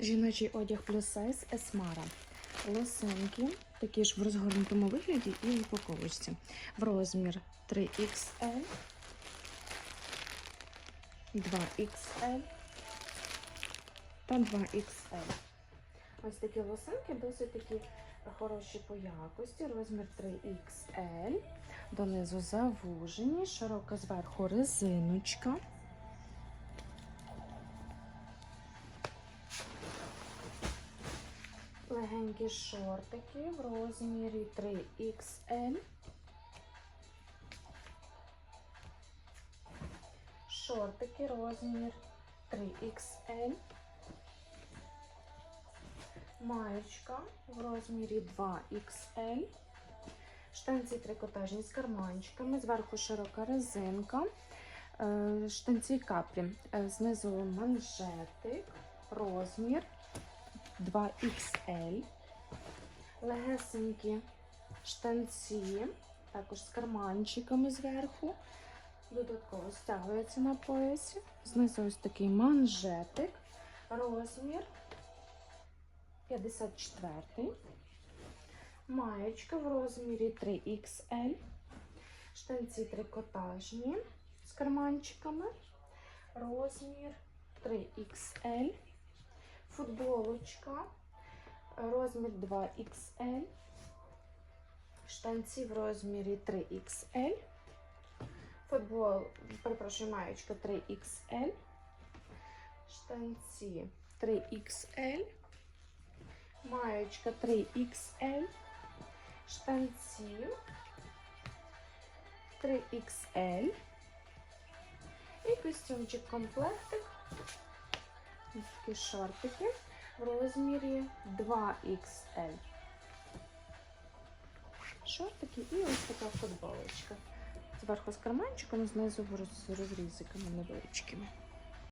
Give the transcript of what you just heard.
Жіночий одяг плюс сайз Есмара. Лосинки, такі ж в розгорнутому вигляді і в упаковочці. В розмір 3XL, 2XL та 2XL. Ось такі лосинки досить такі хороші по якості. Розмір 3XL. Донизу завужені, широка зверху резиночка. Легенькі шортики в розмірі 3XL. Шортики розмір 3XL. Маєчка в розмірі 2XL. Штанці трикотажні з карманчиками. Зверху широка резинка. Е, Штанці каплі. Е, Знизу манжетик. Розмір 2XL. Легесенькі штанці, також з карманчиками зверху. Додатково стягується на поясі. Знизу ось такий манжетик. Розмір 54. Маєчка в розмірі 3XL. Штанці трикотажні з карманчиками. Розмір 3XL. Футболочка. Розмір 2XL. Штанці в розмірі 3XL. Футбол, перепрошую, маєчка 3XL. Штанці 3XL. Маєчка 3XL. Штанці 3XL. І костюмчик комплектик. Такі шортики в розмірі 2XL. Шортики і ось така футболочка. Зверху з карманчиком, знизу з розрізиками невеличкими.